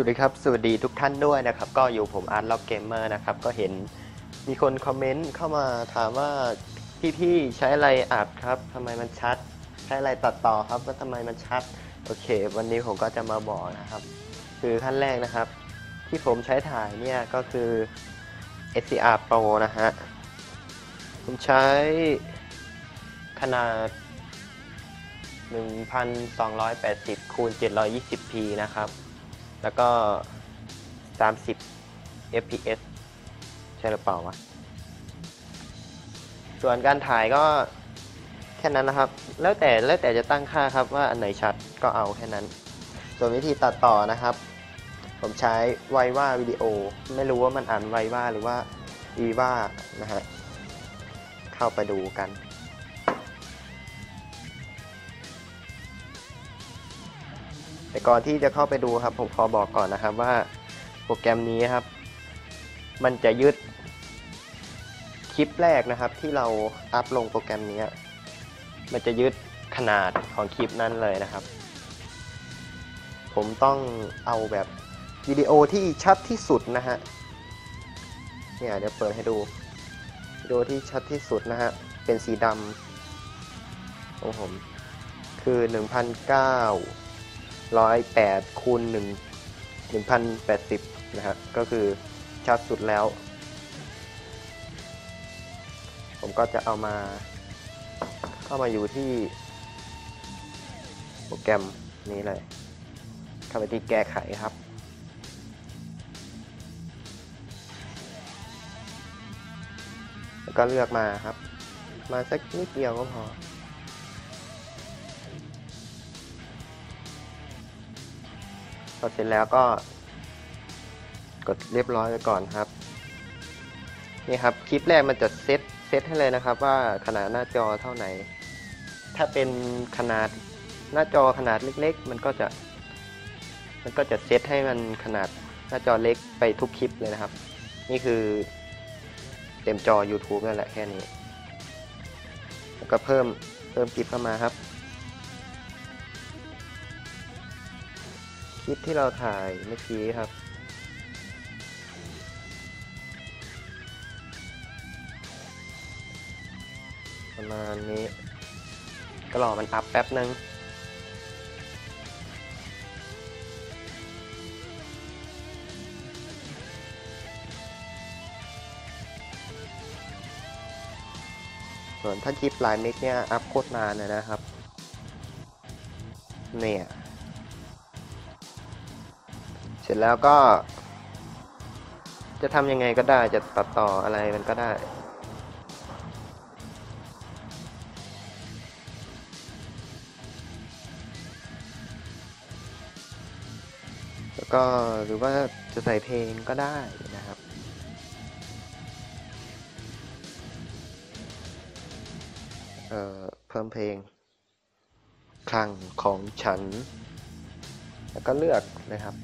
วัสดีครับสวัสดีทุกท่านด้วยนะครับ ก็อยู่ผมอาร์ตล็อกเกมเมอร์นะครับ ก็เห็นมีคนคอมเมนต์เข้ามาถามว่าพี่ๆใช้อะไรอัดครับทำไมมันชัด ใช้อะไรตัดต่อครับว่าทำไมมันชัด โอเค วันนี้ผมก็จะมาบอกนะครับ คือขั้นแรกนะครับ ที่ผมใช้ถ่ายเนี่ยก็คือ SCR Pro นะฮะ ผมใช้ขนาด 1280คูณ 720p นะครับ แล้วก็ 30 fps ใช่หรือเปล่าวะ ส่วนการถ่ายก็แค่นั้นนะครับ แล้วแต่แล้วแต่จะตั้งค่าครับว่าอันไหนชัดก็เอาแค่นั้น ส่วนวิธีตัดต่อนะครับ ผมใช้ไวว่าวิดีโอ ไม่รู้ว่ามันอ่านไวว่าหรือว่าวีว่านะฮะ เข้าไปดูกัน แต่ก่อนที่จะเข้าไปดูครับ ผมขอบอกก่อนนะครับว่าโปรแกรมนี้ครับ มันจะยึดคลิปแรกนะครับ ที่เราอัพลงโปรแกรมนี้ มันจะยึดขนาดของคลิปนั้นเลยนะครับ ผมต้องเอาแบบวิดีโอที่ชัดที่สุดนะฮะเนี่ยเดี๋ยวเปิดให้ดูวิดีโอที่ชัดที่สุดนะฮะเป็นสีดำโอ้โหคือ 1,009 108คูณ1 1080 นะฮะ ก็คือชัดสุดแล้ว ผมก็จะเอามา เข้ามาอยู่ที่โปรแกรมนี้เลย เข้าไปที่แก้ไขครับแล้วก็เลือกมาครับ มาสักนิดเดียวก็พอ พอเสร็จแล้วก็ กดเรียบร้อยไปก่อนครับ นี่ครับคลิปแรกมันจะเซตเซตให้เลยนะครับ ว่าขนาดหน้าจอเท่าไหร่ถ้าเป็นขนาดหน้าจอขนาดเล็ก ๆ มันก็จะ มันก็จะเซตให้มันขนาดหน้าจอเล็กไปทุกคลิปเลยนะครับ นี่คือเต็มจอ YouTube นั่นแหละแค่นี้ แล้วก็เพิ่มเพิ่มคลิปเข้ามาครับ ลิปที่เราถ่ายเมื่อกี้ครับ ประมาณนี้ก็รอมันอัพแป๊บนึงส่วนถ้าคลิปลายเมกเนี่ย อัพโคตรนานเลยนะครับ เนี่ย ร็จแล้วก็ จะทำยังไงก็ได้จะตัดต่ออะไรมันก็ได้แล้วก็หรือว่าจะใส่เพลงก็ได้นะครับ เอ่อ เพิ่มเพลง คลังของฉัน แล้วก็เลือกนะครับ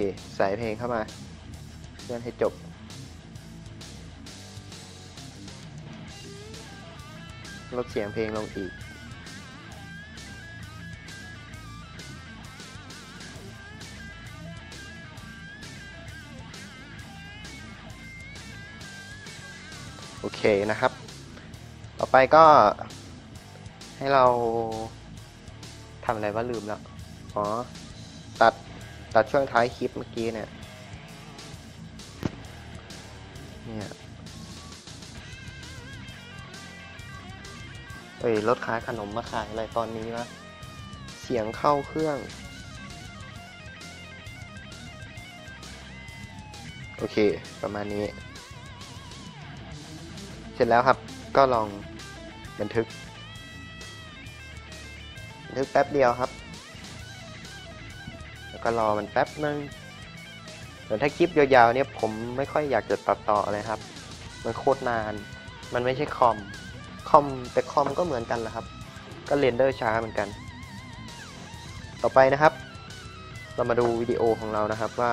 เคใส่เพลงเข้ามาเลื่อนให้จบ ลดเสียงเพลงลงอีก โอเคนะครับ ต่อไปก็ให้เราทำอะไรว่าลืมแล้ว อ๋อ ตัดัดช่วงท้ายคลิปเมื่อกี้เนี่ย เนี่ยเอ้ยรถขายขนมมาขายอะไรตอนนี้วะเสียงเข้าเครื่อง โอเค ประมาณนี้ เสร็จแล้วครับก็ลองบันทึก บันทึกแป๊บเดียวครับ แล้วก็รอมันแป๊บนึงแต่ถ้าคลิปยาวๆเนี่ยผมไม่ค่อยอยากจะตัดต่อเลยครับ มันโคตรนาน มันไม่ใช่คอม คอมแต่คอมก็เหมือนกันแหละครับ ก็เรนเดอร์ช้าเหมือนกัน ต่อไปนะครับ เรามาดูวิดีโอของเรานะครับว่า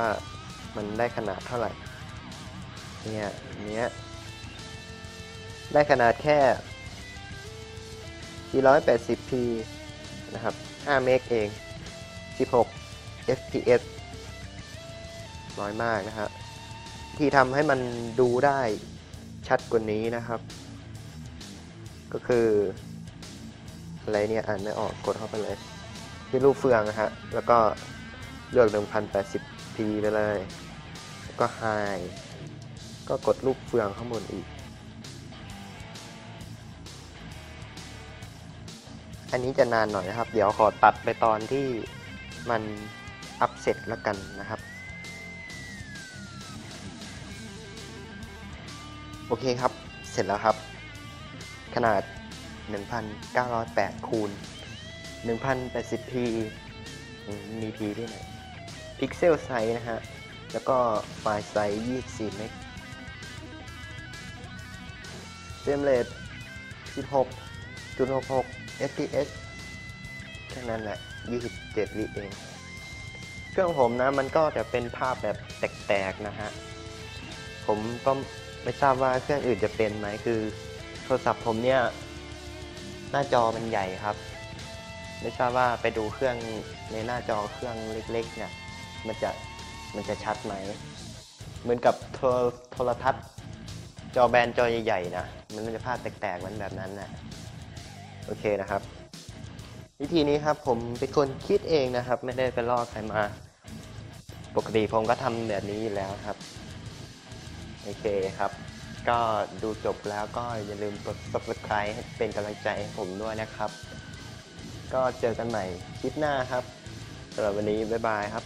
มันได้ขนาดเท่าไหร่ เนี่ยเนี้ย ได้ขนาดแค่ 480p นะครับ 5 เมกเอง 16 fps น้อยมากนะฮะที่ทำให้มันดูได้ชัดกว่านี้นะครับ ก็คืออะไรเนี่ยอ่านไม่ออกกดเข้าไปเลย ที่รูปเฟืองนะฮะ แล้วก็เลือก 1080p ไปเลย แล้วก็ high ก็กดรูปเฟืองข้างบนอีก อันนี้จะนานหน่อยนะครับ เดี๋ยวขอตัดไปตอนที่มัน อัพเสร็จแล้วกันนะครับ โอเคครับ เสร็จแล้วครับ ขนาด 1,908คูณ 1,080p มี p ที่ไหนพิกเซลไซส์นะฮะ แล้วก็ไฟล์ไซส์ 24 เมกเฟรมเรท16.66 fps แค่นั้นแหละ 27วิเอง เครื่องผมนะมันก็จะเป็นภาพแบบแตกๆนะฮะ ผมก็ไม่ทราบว่าเครื่องอื่นจะเป็นไหมคือ โทรศัพท์ผมเนี่ย หน้าจอมันใหญ่ครับ ไม่ทราบว่าไปดูเครื่องในหน้าจอเครื่องเล็ก ๆ เนี่ย มันจะมันจะชัดไหม เหมือนกับโทรโทรทัศน์ จอแบนจอใหญ่ๆนะมันจะภาพแตกๆมันแบบนั้นนะโอเคนะครับ วิธีนี้ครับผมเป็นคนคิดเองนะครับ ไม่ได้ไปลอกใครมา ปกติผมก็ทำแบบนี้อยู่แล้วครับ โอเคครับ ก็ดูจบแล้วก็อย่าลืมกด subscribe ให้เป็นกำลังใจให้ผมด้วยนะครับ ก็เจอกันใหม่คลิปหน้าครับสำหรับวันนี้บ๊ายบายครับ